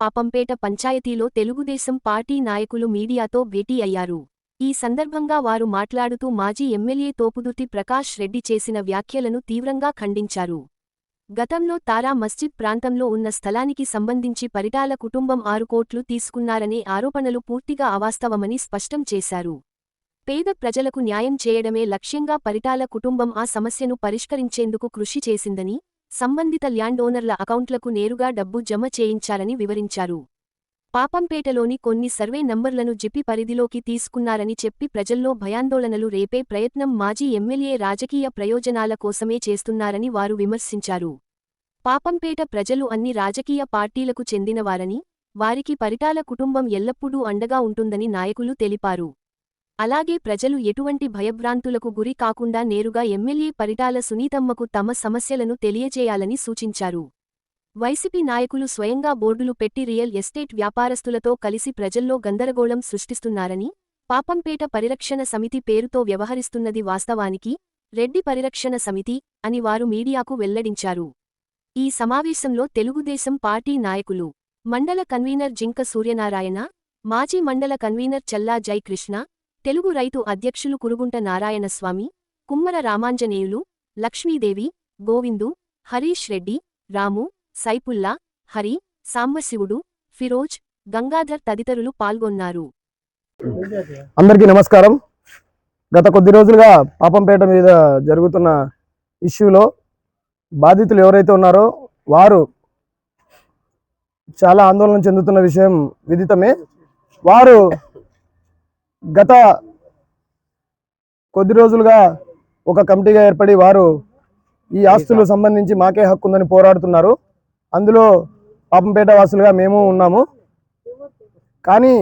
పాపంపేట పంచాయతీలో తెలుగుదేశం పార్టీ నాయకులు మీడియాతో భేటీ అయ్యారు. ఈ సందర్భంగా వారు మాట్లాడుతూ మాజీ ఎమ్మెల్యే తోపుదుర్తి ప్రకాష్ రెడ్డి చేసిన వ్యాఖ్యలను తీవ్రంగా ఖండించారు. గతంలో తారా మస్జిద్ ప్రాంతంలో ఉన్న స్థలానికి సంబంధించి పరిటాల కుటుంబం ఆరు కోట్లు తీసుకున్నారనే ఆరోపణలు పూర్తిగా అవాస్తవమని స్పష్టం చేశారు. పేద ప్రజలకు న్యాయం చేయడమే లక్ష్యంగా పరిటాల కుటుంబం ఆ సమస్యను పరిష్కరించేందుకు కృషి చేసిందని సంబంధిత ల్యాండ్ ఓనర్ల అకౌంట్లకు నేరుగా డబ్బు జమ చేయించాలని వివరించారు. పాపంపేటలోని కొన్ని సర్వే నంబర్లను జిపి పరిధిలోకి తీసుకున్నారని చెప్పి ప్రజల్లో భయాందోళనలు రేపే ప్రయత్నం మాజీ ఎమ్మెల్యే రాజకీయ ప్రయోజనాల కోసమే చేస్తున్నారని వారు విమర్శించారు. పాపంపేట ప్రజలు అన్ని రాజకీయ పార్టీలకు చెందినవారని వారికి పరిటాల కుటుంబం ఎల్లప్పుడూ అండగా ఉంటుందని నాయకులు తెలిపారు. అలాగే ప్రజలు ఎటువంటి భయభ్రాంతులకు గురి కాకుండా నేరుగా ఎమ్మెల్యే పరిటాల సునీతమ్మకు తమ సమస్యలను తెలియజేయాలని సూచించారు. వైసీపీ నాయకులు స్వయంగా బోర్డులు పెట్టి రియల్ ఎస్టేట్ వ్యాపారస్తులతో కలిసి ప్రజల్లో గందరగోళం సృష్టిస్తున్నారని పాపంపేట పరిరక్షణ సమితి పేరుతో వ్యవహరిస్తున్నది వాస్తవానికి రెడ్డి పరిరక్షణ సమితి అని వారు మీడియాకు వెల్లడించారు. ఈ సమావేశంలో తెలుగుదేశం పార్టీ నాయకులు మండల కన్వీనర్ జింక సూర్యనారాయణ మాజీ మండల కన్వీనర్ చల్లా జైకృష్ణ తెలుగు రైతు అధ్యక్షులు కురుగుంట నారాయణస్వామి కుమ్మర రామాంజనేయులు లక్ష్మీదేవి గోవిందు హరీష్ రెడ్డి రాము సైపుల్లా హరి సాంబశివుడు ఫిరోజ్ గంగాధర్ తదితరులు పాల్గొన్నారు. అందరికీ నమస్కారం. గత కొద్ది రోజులుగా పాపంపేట మీద జరుగుతున్న ఇష్యూలో బాధితులు ఎవరైతే ఉన్నారో వారు చాలా ఆందోళన చెందుతున్న విషయం విదితమే. వారు గత కొద్ది రోజులుగా ఒక కమిటీగా ఏర్పడి వారు ఈ ఆస్తులు సంబంధించి మాకే హక్కు ఉందని పోరాడుతున్నారు. అందులో పాపంపేట వాసులుగా మేము ఉన్నాము. కానీ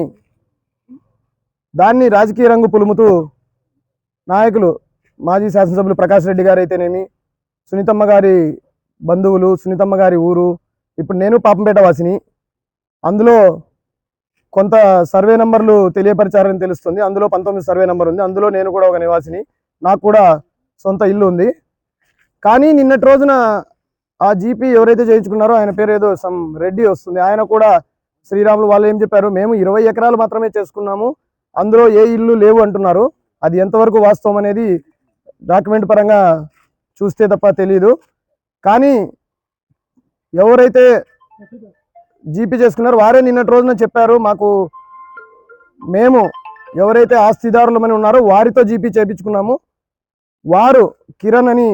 దాన్ని రాజకీయ రంగు పులుముతూ నాయకులు మాజీ శాసనసభ్యులు ప్రకాష్ రెడ్డి గారు అయితేనేమి సునీతమ్మ గారి బంధువులు సునీతమ్మ గారి ఊరు ఇప్పుడు నేను పాపంపేట వాసిని. అందులో కొంత సర్వే నెంబర్లు తెలియపరిచారని తెలుస్తుంది. అందులో పంతొమ్మిది సర్వే నెంబర్ ఉంది. అందులో నేను కూడా ఒక నివాసిని. నాకు కూడా సొంత ఇల్లు ఉంది. కానీ నిన్నటి రోజున ఆ జీపీ ఎవరైతే చేయించుకున్నారో ఆయన పేరు ఏదో సమ్ రెడ్డి వస్తుంది. ఆయన కూడా శ్రీరాములు వాళ్ళు ఏం చెప్పారు? మేము ఇరవై ఎకరాలు మాత్రమే చేసుకున్నాము. అందులో ఏ ఇల్లు లేవు అంటున్నారు. అది ఎంతవరకు వాస్తవం అనేది డాక్యుమెంట్ పరంగా చూస్తే తప్ప తెలియదు కానీ ఎవరైతే జీపీ చేసుకున్నారు. వారే నిన్నటి రోజున చెప్పారు మాకు మేము ఎవరైతే ఆస్తిదారులమని ఉన్నారో వారితో జీపీ చేపించుకున్నాము. వారు కిరణ్ అని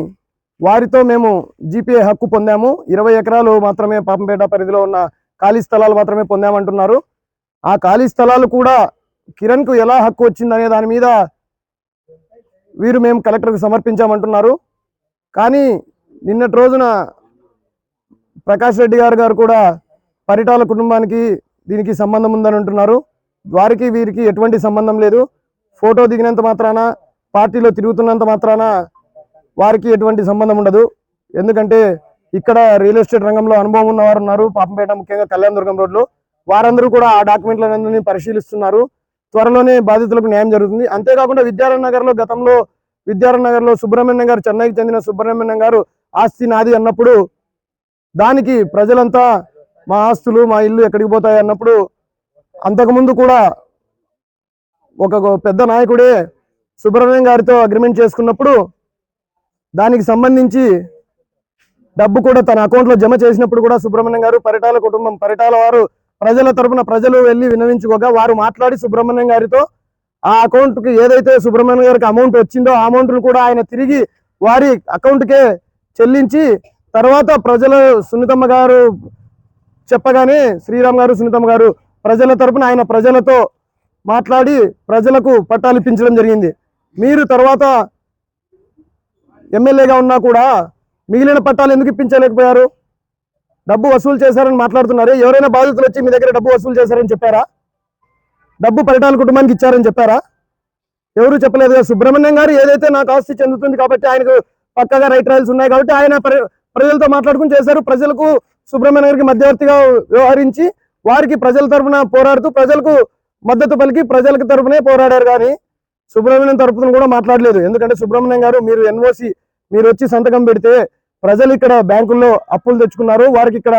వారితో మేము జీపీఏ హక్కు పొందాము. ఇరవై ఎకరాలు మాత్రమే పాపంపేట పరిధిలో ఉన్న ఖాళీ స్థలాలు మాత్రమే పొందామంటున్నారు. ఆ ఖాళీ స్థలాలు కూడా కిరణ్కు ఎలా హక్కు వచ్చిందనే దాని మీద వీరు మేము కలెక్టర్కు సమర్పించామంటున్నారు. కానీ నిన్నటి రోజున ప్రకాష్ రెడ్డి గారు గారు కూడా పరిటాల కుటుంబానికి దీనికి సంబంధం ఉందని అంటున్నారు. వారికి వీరికి ఎటువంటి సంబంధం లేదు. ఫోటో దిగినంత మాత్రాన పార్టీలో తిరుగుతున్నంత మాత్రాన వారికి ఎటువంటి సంబంధం ఉండదు. ఎందుకంటే ఇక్కడ రియల్ ఎస్టేట్ రంగంలో అనుభవం ఉన్నవారు ఉన్నారు. పాపంపేట ముఖ్యంగా కళ్యాణదుర్గం రోడ్లో వారందరూ కూడా ఆ డాక్యుమెంట్లన్నీ పరిశీలిస్తున్నారు. త్వరలోనే బాధితులకు న్యాయం జరుగుతుంది. అంతేకాకుండా విద్యారాయణ నగర్లో గతంలో విద్యారాయణ నగర్లో సుబ్రహ్మణ్యం గారు చెన్నైకి చెందిన సుబ్రహ్మణ్యం గారు ఆస్తి నాది అన్నప్పుడు దానికి ప్రజలంతా మా ఆస్తులు మా ఇల్లు ఎక్కడికి పోతాయి అన్నప్పుడు అంతకుముందు కూడా ఒక పెద్ద నాయకుడే సుబ్రహ్మణ్యం గారితో అగ్రిమెంట్ చేసుకున్నప్పుడు దానికి సంబంధించి డబ్బు కూడా తన అకౌంట్లో జమ చేసినప్పుడు కూడా సుబ్రహ్మణ్యం గారు పరిటాల కుటుంబం పరిటాల వారు ప్రజల తరపున ప్రజలు వెళ్ళి వినవించుకోగా వారు మాట్లాడి సుబ్రహ్మణ్యం గారితో ఆ అకౌంట్కి ఏదైతే సుబ్రహ్మణ్యం గారికి అమౌంట్ వచ్చిందో ఆ అమౌంట్ను కూడా ఆయన తిరిగి వారి అకౌంట్కే చెల్లించి తర్వాత ప్రజల సునీతమ్మ గారు చెప్పగానే శ్రీరామ్ గారు సునీతమ్మ గారు ప్రజల తరపున ఆయన ప్రజలతో మాట్లాడి ప్రజలకు పట్టాలిప్పించడం జరిగింది. మీరు తర్వాత ఎమ్మెల్యేగా ఉన్నా కూడా మిగిలిన పట్టాలు ఎందుకు ఇప్పించలేకపోయారు డబ్బు వసూలు చేశారని మాట్లాడుతున్నారు. ఎవరైనా బాధితులు వచ్చి మీ దగ్గర డబ్బు వసూలు చేశారని చెప్పారా? డబ్బు పరిటాల కుటుంబానికి ఇచ్చారని చెప్పారా? ఎవరు చెప్పలేదు కదా. సుబ్రహ్మణ్యం గారు ఏదైతే నాకు ఆస్తి చెందుతుంది కాబట్టి ఆయనకు పక్కగా రైట్ రాయల్స్ ఉన్నాయి కాబట్టి ఆయన ప్రజలతో మాట్లాడుకుని చేశారు. ప్రజలకు సుబ్రహ్మణ్యం గారికి మధ్యవర్తిగా వ్యవహరించి వారికి ప్రజల తరపున పోరాడుతూ ప్రజలకు మద్దతు పలికి ప్రజలకు తరఫునే పోరాడారు కానీ సుబ్రహ్మణ్యం తరపున కూడా మాట్లాడలేదు. ఎందుకంటే సుబ్రహ్మణ్యం గారు మీరు ఎన్ఓసి మీరు వచ్చి సంతకం పెడితే ప్రజలు ఇక్కడ బ్యాంకుల్లో అప్పులు తెచ్చుకున్నారు వారికి ఇక్కడ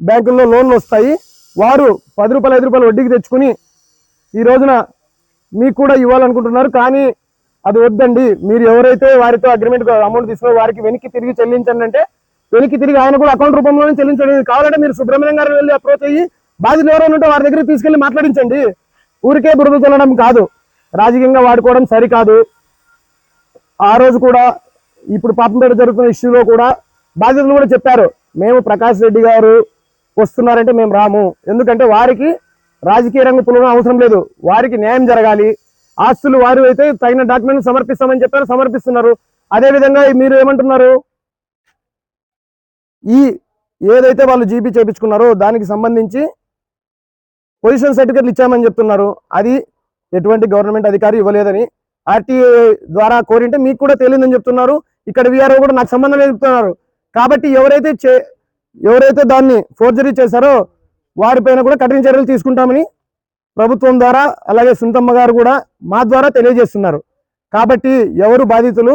బ్యాంకుల్లో లోన్లు వస్తాయి. వారు పది రూపాయలు ఐదు రూపాయలు వడ్డీకి తెచ్చుకుని ఈ రోజున మీకు కూడా ఇవ్వాలనుకుంటున్నారు. కానీ అది వద్దండి. మీరు ఎవరైతే వారితో అగ్రిమెంట్ అమౌంట్ తీసుకున్న వారికి వెనక్కి తిరిగి చెల్లించండి అంటే వెనక్కి తిరిగి ఆయన కూడా అకౌంట్ రూపంలోనే చెల్లించండి. కావాలంటే మీరు సుబ్రహ్మణ్యం గారు వెళ్ళి అప్రోచ్ అయ్యి బాధితులు ఎవరైనా ఉంటే వారి దగ్గర తీసుకెళ్ళి మాట్లాడించండి. ఊరికే బురద చల్లడం కాదు. రాజకీయంగా వాడుకోవడం సరికాదు. ఆ రోజు కూడా ఇప్పుడు పాపంపేట జరుగుతున్న ఇష్యూలో కూడా బాధితులు కూడా చెప్పారు మేము ప్రకాష్ రెడ్డి గారు వస్తున్నారంటే మేము రాము. ఎందుకంటే వారికి రాజకీయ రంగ పులవడం అవసరం లేదు. వారికి న్యాయం జరగాలి. ఆస్తులు వారు అయితే తగిన డాక్యుమెంట్ సమర్పిస్తామని చెప్పారు సమర్పిస్తున్నారు. అదే విధంగా మీరు ఏమంటున్నారు? ఈ ఏదైతే వాళ్ళు జీపీ చేపించుకున్నారో దానికి సంబంధించి పొజిషన్ సర్టిఫికెట్లు ఇచ్చామని చెప్తున్నారు. అది ఎటువంటి గవర్నమెంట్ అధికారి ఇవ్వలేదని ఆర్టీఏ ద్వారా కోరింటే మీకు కూడా తెలియదని చెప్తున్నారు. ఇక్కడ విఆర్ఓ కూడా నాకు సంబంధం చెప్తున్నారు. కాబట్టి ఎవరైతే చే ఎవరైతే దాన్ని ఫోర్జరీ చేశారో వారిపైన కూడా కఠిన చర్యలు తీసుకుంటామని ప్రభుత్వం ద్వారా అలాగే సుంతమ్మ గారు కూడా మా ద్వారా తెలియజేస్తున్నారు. కాబట్టి ఎవరు బాధితులు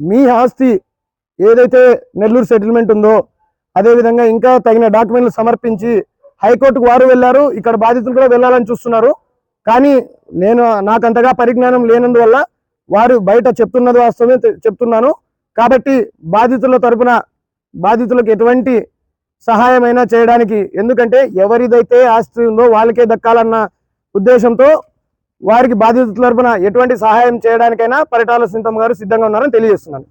మీ ఆస్తి ఏదైతే నెల్లూరు సెటిల్మెంట్ ఉందో అదేవిధంగా ఇంకా తగిన డాక్యుమెంట్లు సమర్పించి హైకోర్టుకు వారు వెళ్ళారు. ఇక్కడ బాధితులు కూడా వెళ్ళాలని చూస్తున్నారు. కానీ నేను నాకంతగా పరిజ్ఞానం లేనందువల్ల వారు బయట చెప్తున్నది వాస్తవమే చెప్తున్నాను. కాబట్టి బాధితుల తరపున బాధితులకు ఎటువంటి సహాయమైనా చేయడానికి ఎందుకంటే ఎవరిదైతే ఆస్తి ఉందో వాళ్ళకే దక్కాలన్న ఉద్దేశంతో వారికి బాధితుల తరపున ఎటువంటి సహాయం చేయడానికైనా పరిటాల సింతమ్మ గారు సిద్ధంగా ఉన్నారని తెలియజేస్తున్నాను.